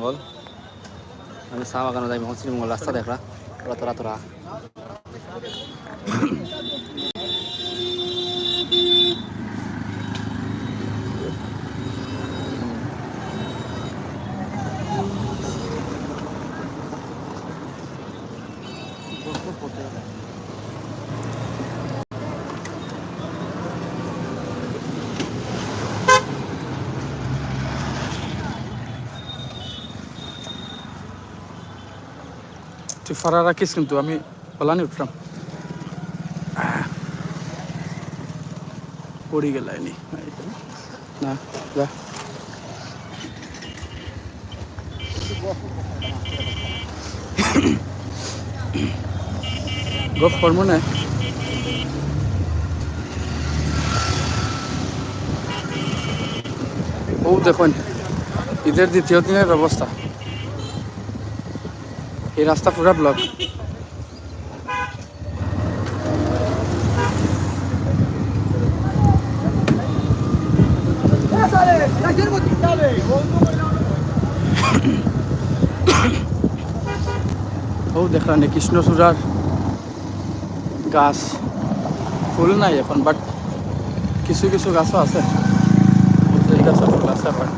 শ্রীমঙ্গল আমি চা বাগানে যাই এখন শ্রীমঙ্গল রাস্তা দেখরা তোরা তোরা তোরা তুই ফারা রাখিস কিন্তু, আমি বলানি উঠলাম। পড়ি গেলাইনি না, যা। গপ করব না। ও দেখুন, ঈদের দ্বিতীয় দিনের ব্যবস্থা। এই রাস্তা পুরা ব্লক। ও, দেখলাম কৃষ্ণচূড়ার গাছ। ফুল নাই এখন বাট কিছু কিছু গাছও আছে। গাছের ফুল আছে আবার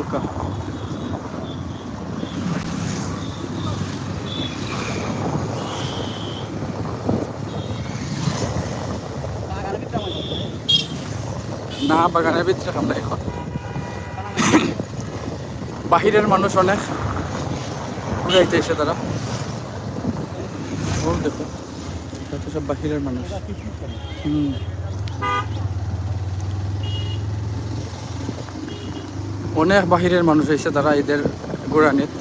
ওকা না বাগানের ভিতরে আমরা এখন। বাহিরের মানুষ অনেক। ঘুরাইতে এসে তারা। দেখো। সব বাহিরের মানুষ। অনেক বাহিরের মানুষ এসে তারা এদের গোড়ানিত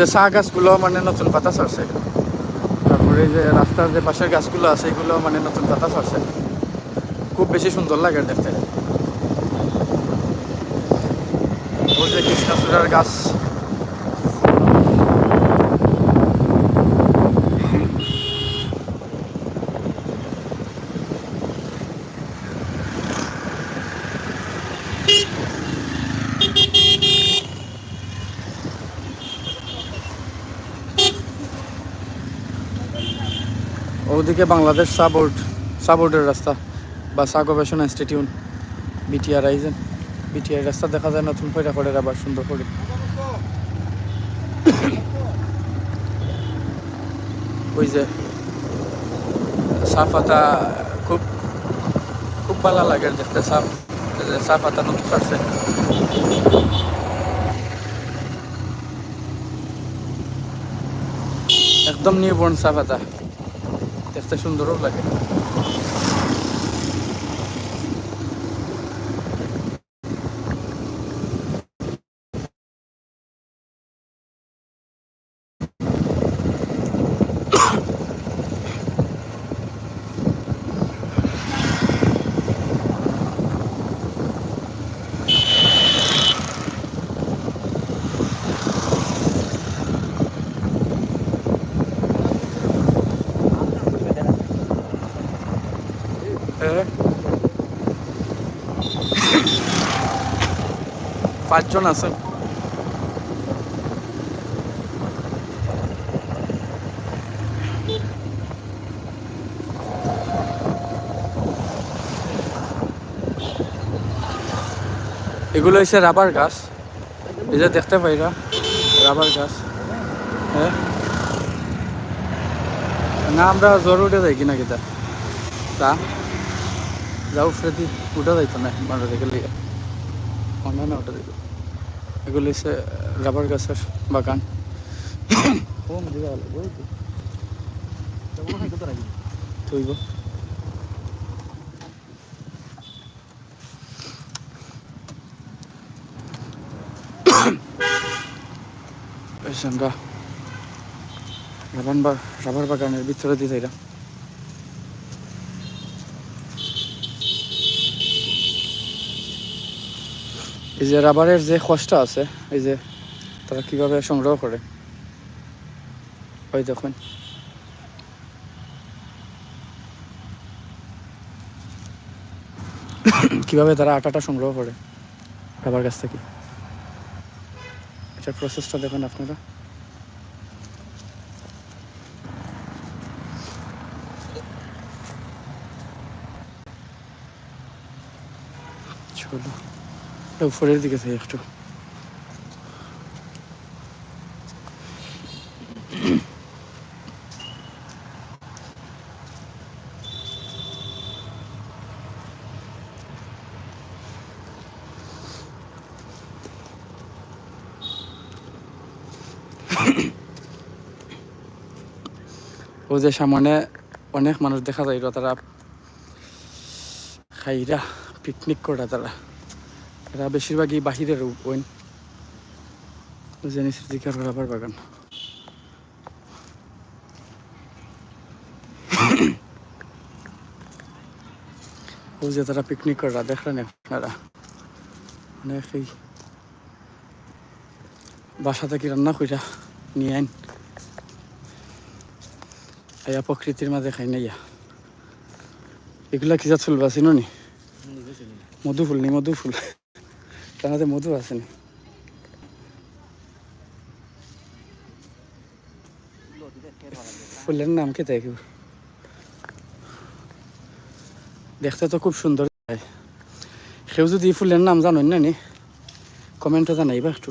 যে চা গাছগুলো মানে নতুন পাতা ছাড়ছে তারপরে এই যে রাস্তার যে পাশের গাছগুলো আছে, এগুলো মানে নতুন পাতা ছাড়ছে খুব বেশি সুন্দর লাগে দেখতে। ওই যে কৃষ্ণচূড়ার গাছ। ওদিকে বাংলাদেশ চা বোর্ড চা বোর্ডের রাস্তা বা চা গবেষণা ইনস্টিটিউট বিটিআর আইজেন। বিটিআর রাস্তা দেখা যায় নতুন করে করে, আবার সুন্দর করে। ওই যে পাতা খুব খুব ভালো লাগে দেখতে চা পাতা নতুন আছে। একদম নিউ বর্ন চা পাতা দেখতে সুন্দরও লাগে হ্যাঁ পাঁচজন আছে। এগুলো হচ্ছে রাবার গাছ। এই যে দেখতে পাইরা রাবার গাছ। হ্যাঁ? না, আমরা জ্বর উঠে যাই কিনা কিতা। তা? যাও ফ্রেদি উঠে যাইতো না মানুষ দেখে লিগে মনে না, ওটা দিল এগুলো হচ্ছে রাবার গাছের বাগান। আমরা রাবার বাগানের ভিতরে দিয়ে এরা এই যে রাবারের যে খসটা আছে, এই যে তারা কীভাবে সংগ্রহ করে? ওই দেখুন। কীভাবে তারা আটাটা সংগ্রহ করে? রাবার গাছ থেকে। এটার প্রসেসটা দেখুন আপনারা চলো এটা উপরের দিকে থেকে একটু ও যে সামনে অনেক মানুষ দেখা যায় তারা খাইরা পিকনিক করে তারা এরা বেশিরভাগই বাহিরের ওইন জেনিসের দিকে রাবার বাগান। ও যে তারা পিকনিক করা দেখলেন আপনারা? অনেকেই বাসা থেকে রান্না কইরা নিয়ে আইন। আয়া প্রকৃতির মাঝে খাই নাইয়া এগুলা কি যা চলবা চিনো নি। মধু ফুল নি মধু ফুল তার মধু আছে নি ফুলের নাম কে দেখি? দেখতে তো খুব সুন্দর সেও যদি ফুলের নাম জানেন না নি কমেন্টে জানাইবা একটু।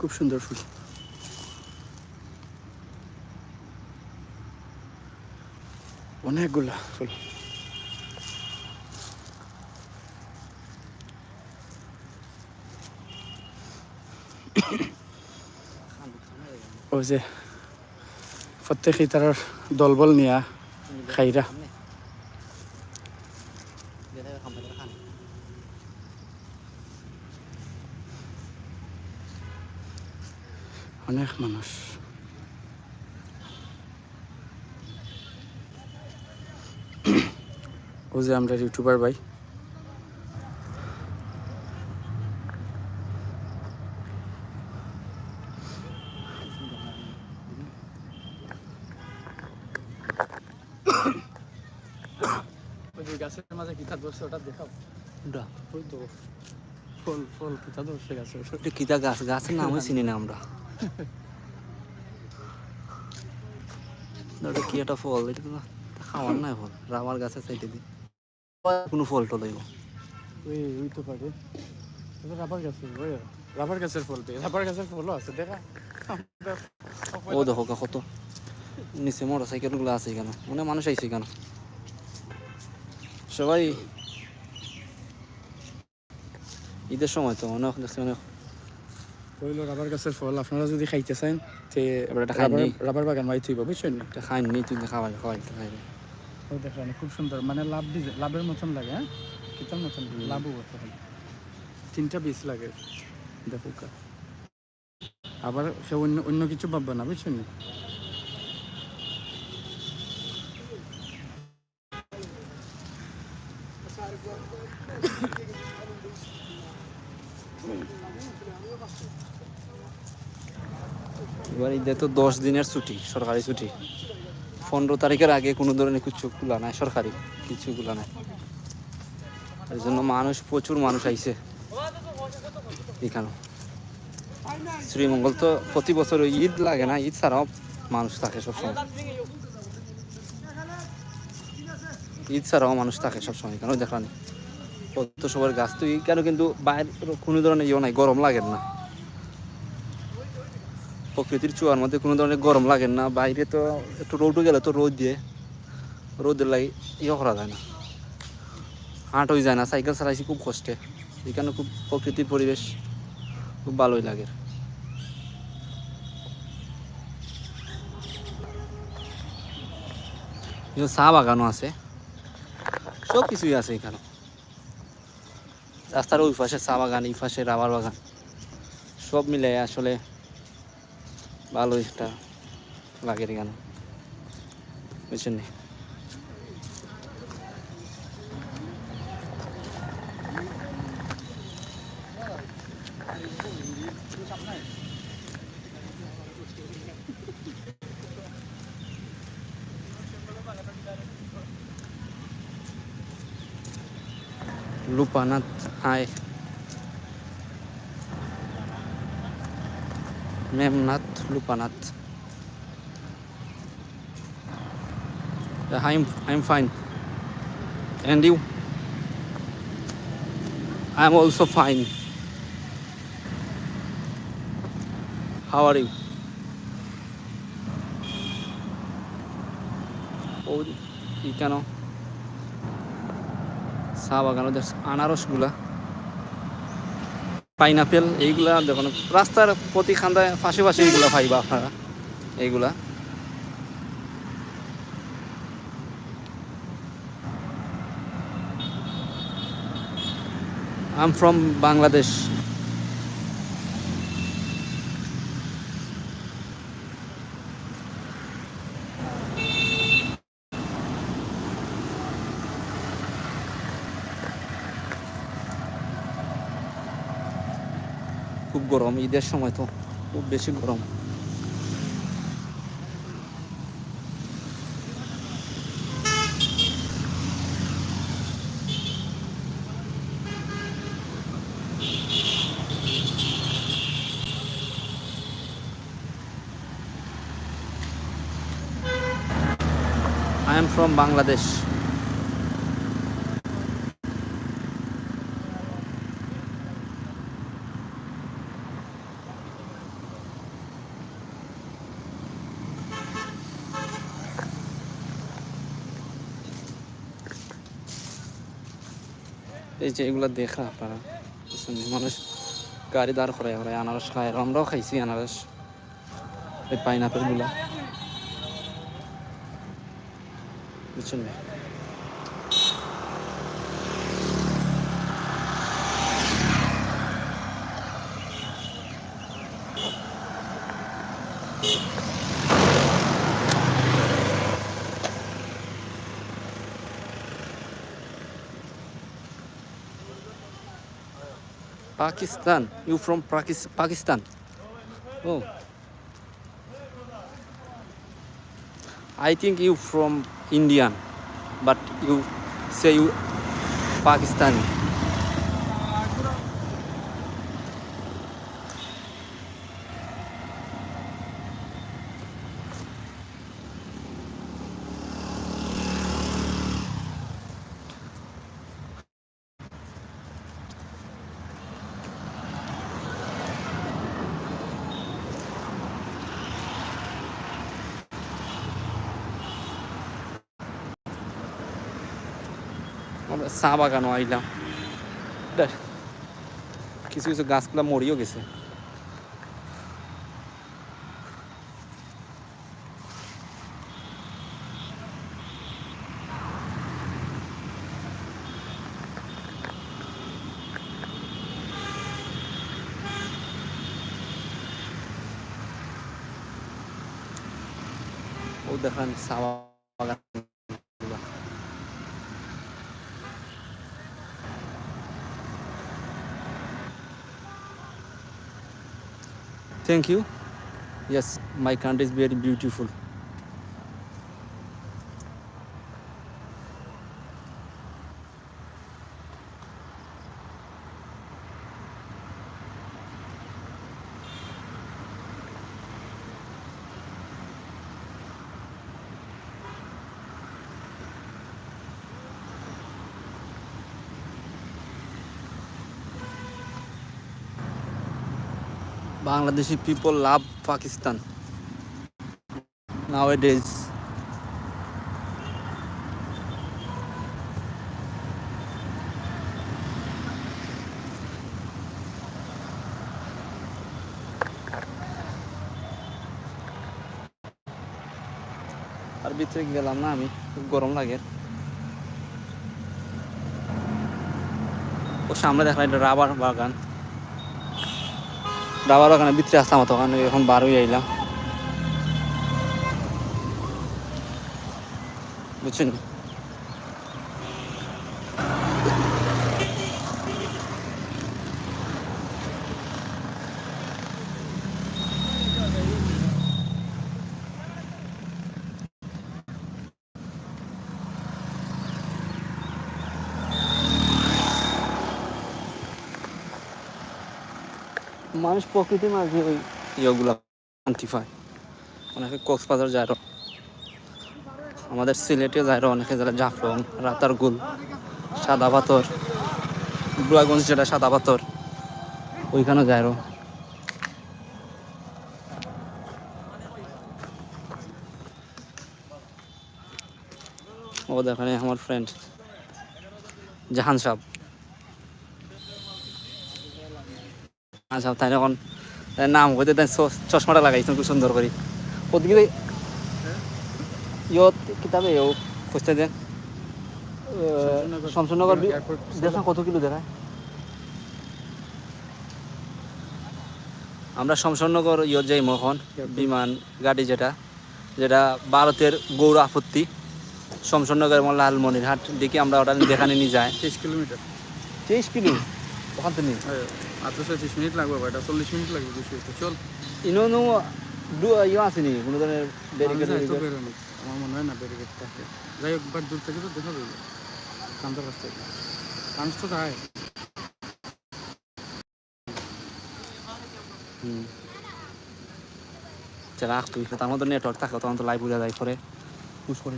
খুব সুন্দর ফুল। অনেকগুলা ফুল। ওই যে প্রত্যেকেই তার দলবল নিয়া খাইরা অনেক মানুষ। ও যে আমরা ইউটিউবার ভাই ওই যে গাছের ওটা ওই তো ফল ফল কিতা গাছে এটা কিতা গাছ গাছের নামই চিনি না আমরা। ওটা কি একটা ফল? এটা তো খাওয়ার নাই ফল রাবার গাছের সাইডে দি কোনো ফল টল হইব? ওই ওই তো পারে। রাবার ওই। রাবার গাছের ফল তো রাবার গাছের ফলও আছে দেখা। ও দেখো কা কত। নিচে মোটর সাইকেলগুলো আছে কেন অনেক মানুষ আইছে কেন সবাই ঈদের সময় তো অনেক দেখছি অনেক। হইল রাবার গাছের ফল আপনারা যদি খাইতে চান তে এবার এটা খাই রাবার নেই। রাবার বাগান মাই থইব বুঝছেন? না এটা খাই নি তুই খাওয়াই খাওয়াই খাই ওই দেখেন খুব সুন্দর মানে লাভ লাভের মতন লাগে হ্যাঁ? কিতার মতন লাভও। তিনটা পিস লাগে দেখো। কা আবার সে অন্য অন্য কিছু পাবো না বুঝছেন? না এবার ঈদে তো দশ দিনের ছুটি, সরকারি ছুটি, পনেরো তারিখের আগে কোনো ধরনের কিছু খোলা নাই, সরকারি কিছু নাই। এই জন্য মানুষ, প্রচুর মানুষ আইছে এখানে। শ্রীমঙ্গল তো প্রতি বছর ঈদ লাগে না, ঈদ ছাড়াও মানুষ থাকে সবসময়। ঈদ ছাড়াও মানুষ থাকে সবসময় এখানেও দেখলাম। কত সবার গাছ তো এখানে কিন্তু বাইরে কোনো ধরনের ইয়ে নাই, গরম লাগে না। প্রকৃতির চুয়ার মধ্যে কোনো ধরনের গরম লাগে না, বাইরে তো একটু রোদও গেলে তো রোদ দিয়ে, রোদের লাগে ইয়ে করা যায় না। হাঁটই যায় না সাইকেল চালাইছি খুব কষ্টে এখানে খুব প্রকৃতির পরিবেশ খুব ভালোই লাগে। চা বাগানও আছে, সব কিছুই আছে এখানে। রাস্তার ওই পাশে চা বাগান, এই পাশে রাবার বাগান, সব মিলে আসলে ভালো একটা লাগে এখানে বুঝছেন নি? Lupanat Hai Memnat Lupanat Yeah, I'm I'm fine. And you? I'm also fine. How are you? ও কেন চা বাগানো দেখছি আনারসগুলা পাইনাপেল, এইগুলা দেখুন, রাস্তার প্রতি খান্দায় ফাঁসে ফাঁসে এইগুলা পাইবা আপনারা এইগুলা। আম ফ্রম বাংলাদেশ গরম ঈদের সময় তো খুব বেশি গরম I am from Bangladesh. এই যে এগুলো দেখা আপনারা? মানুষ গাড়ি দাঁড় করে ওরা আনারস খায় আমরাও খাইছি আনারস, এই পাইনাপেলগুলা বুঝছেন Pakistan. You from Pakis- Pakistan? Oh. I think you from Indian, but you say you Pakistani. আমরা চা বাগানও আইলাম। কিছু কিছু গাছগুলা মরিও গেছে। ও দেখান চা Thank you. Yes, my country is very beautiful. Bangladeshi people love Pakistan now days আর ভিতরে গেলাম না আমি, খুব গরম লাগে। ও সামনে দেখলাম এটা রাবার বাগান। ডাবার ওখানে ভিতরে আসলাম ওখানে এখন বার হয়ে আইলাম। বুঝছেন? মানুষ প্রকৃতির মাঝে ওই ইয়েগুলো শান্তি পায় অনেকে কক্সবাজার যায়। আমাদের সিলেটে যায়, অনেকে যারা জাফলং, রাতারগুল সাদা পাথর বুড়াগঞ্জ যেটা সাদা পাথর ওইখানে যায়। ও দেখানে আমার ফ্রেন্ড জাহান সাহ আচ্ছা তাই এখন নাম হইতে তাই চশমাটা লাগাইছেন খুব সুন্দর করে ওদিকে ইয়ত কিতাবে ও খুঁজতে দেন শমশনগর এয়ারপোর্ট কত কিলো দেখায় আমরা শমশনগর ইয়ত যাই মখন বিমান গাড়ি যেটা যেটা ভারতের গৌর আপত্তি। শমশনগর এবং লালমনিরহাট দিকে আমরা ওটা দেখানে নিয়ে যাই তেইশ কিলোমিটার তেইশ কিলো? ওখান থেকে মাত্র ছয়ত্রিশ মিনিট লাগবে এটা চল্লিশ মিনিট লাগবে দুশো চল। ইনো নো ইয়ে আসেনি কোনো ধরনের ব্যারিকেড তো আমার মনে হয় না ব্যারিকেড থাকে যাই হোক একবার দূর থেকে তো দেখা যাবে। কান্দার কাছ থেকে তো হুম। রাখ তুই তার মধ্যে নেটওয়ার্ক থাকলে তখন তো লাইভ বোঝা যায় পরে। পুশ করে।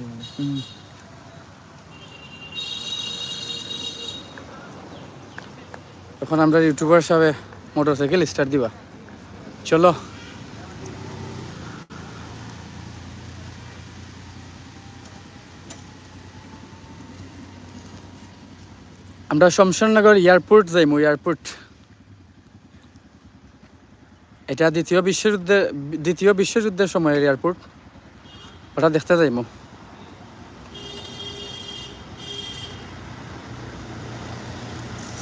এখন আমরা ইউটিউবার হিসাবে মোটর সাইকেল স্টার্ট দিবা। চলো। আমরা শমশাননগর এয়ারপোর্ট যাইমু, এয়ারপোর্ট। এটা দ্বিতীয় বিশ্বযুদ্ধে, দ্বিতীয় বিশ্বযুদ্ধের সময়ের এয়ারপোর্ট। ওটা দেখতে যাইমু।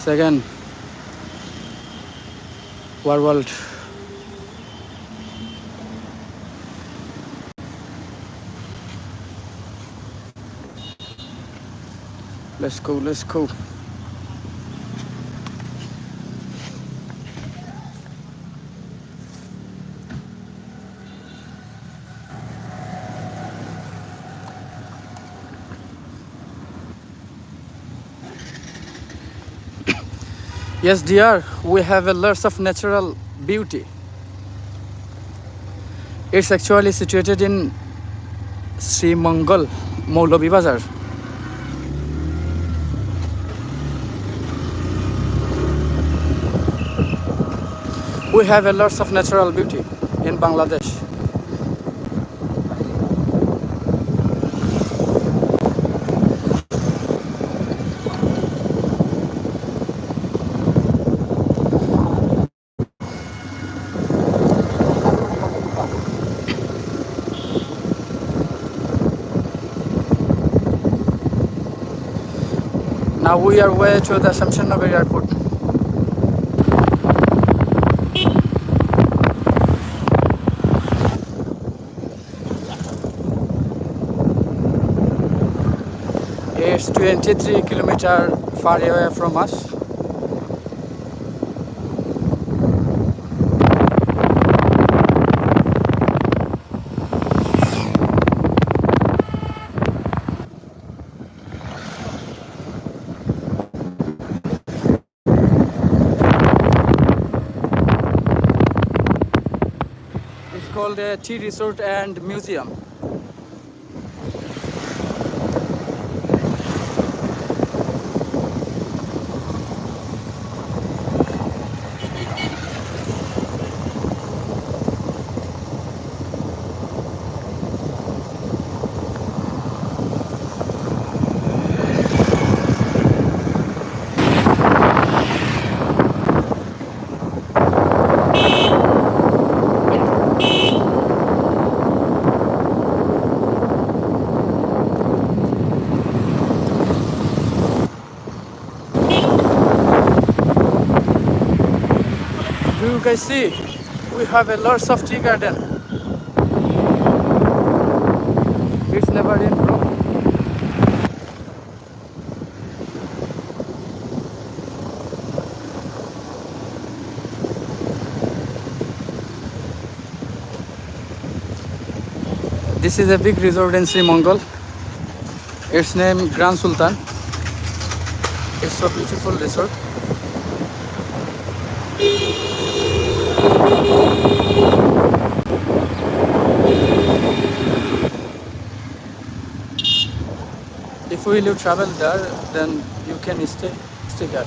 Second war world Let's go, let's go. Yes, dear, we have a lot of natural beauty. It's actually situated in Sri Mangal, Maulavi Bazar. We have a lot of natural beauty in Bangladesh. Now we are way to the Shamshannagar airport. It's 23 kilometers far away from us. It's called tea resort and museum. You guys see? we have a lots of tea garden. It's never in, bro. This is a big resort in Sri Mongol. Its name Grand Sultan. It's a beautiful resort. If you will travel there, then you can stay stay there.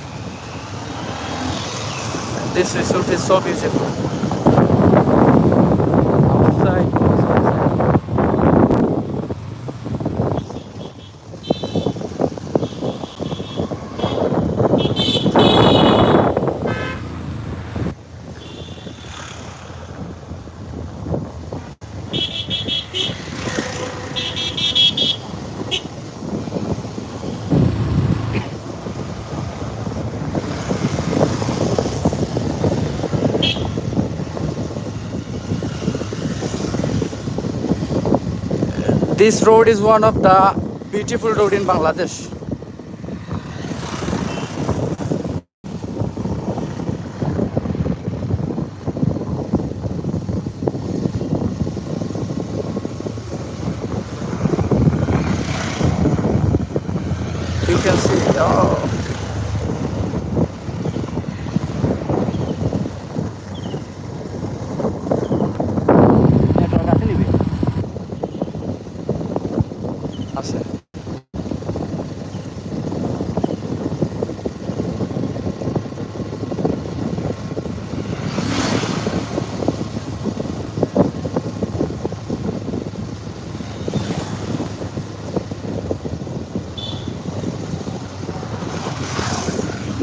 This resort is so beautiful. This road is one of the beautiful road in Bangladesh.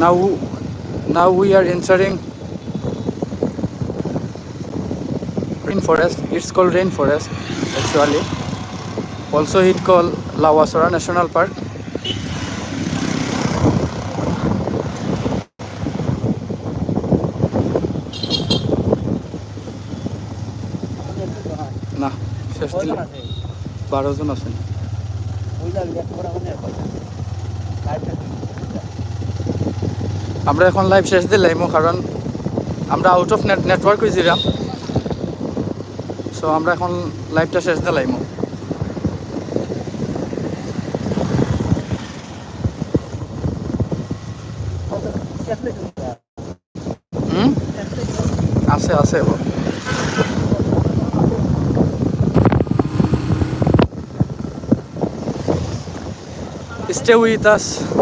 Now, now we are entering rainforest. It's called rainforest actually. Also it called Lawasora National Park. না শেষ দিলে বারো জন আছেন আমরা এখন live শেষ দিলাম কারণ আমরা আউট অফ নেট নেটওয়ার্ক হয়েছিলাম সো আমরা এখন লাইভটা শেষ দিলাম হুম? আছে আছে Stay with us.